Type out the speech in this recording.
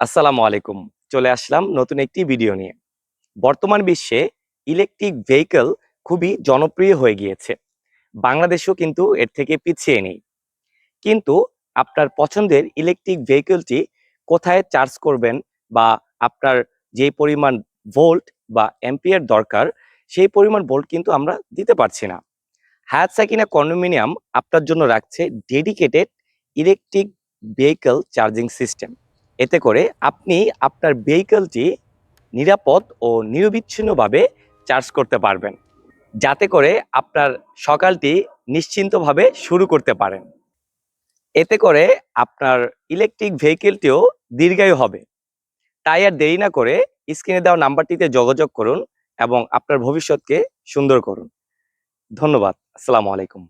আসসালামু আলাইকুম। চলে আসলাম নতুন একটি ভিডিও নিয়ে। বর্তমান বিশ্বে ইলেকট্রিক ভেহিকল খুবই জনপ্রিয় হয়ে গিয়েছে। বাংলাদেশও কিন্তু এর থেকে পিছিয়ে নেই। কিন্তু আপনার পছন্দের ইলেকট্রিক ভেহিকলটি কোথায় চার্জ করবেন বা আপনার যে পরিমাণ ভোল্ট বা অ্যাম্পিয়ার দরকার, সেই পরিমাণ ভোল্ট কিন্তু আমরা দিতে পারছি না। হায়াত সাকিনা কন্ডোমিনিয়াম আপনার জন্য রাখছে dedicated electric vehicle charging system এতে করে আপনি আপনার ভেহিকলটি নিরাপদ ও নিরবিচ্ছিন্নভাবে চার্জ করতে পারবেন। যাতে করে আপনার সকালটি নিশ্চিন্তভাবে শুরু করতে পারেন। এতে করে আপনার ইলেকট্রিক ভেহিকেলটিও দীর্ঘায়ু হবে। তাই আর দেরি না করে স্ক্রিনে দেওয়া নাম্বারটিতে যোগাযোগ করুন এবং আপনার ভবিষ্যৎকে সুন্দর করুন। ধন্যবাদ। আসসালামু আলাইকুম।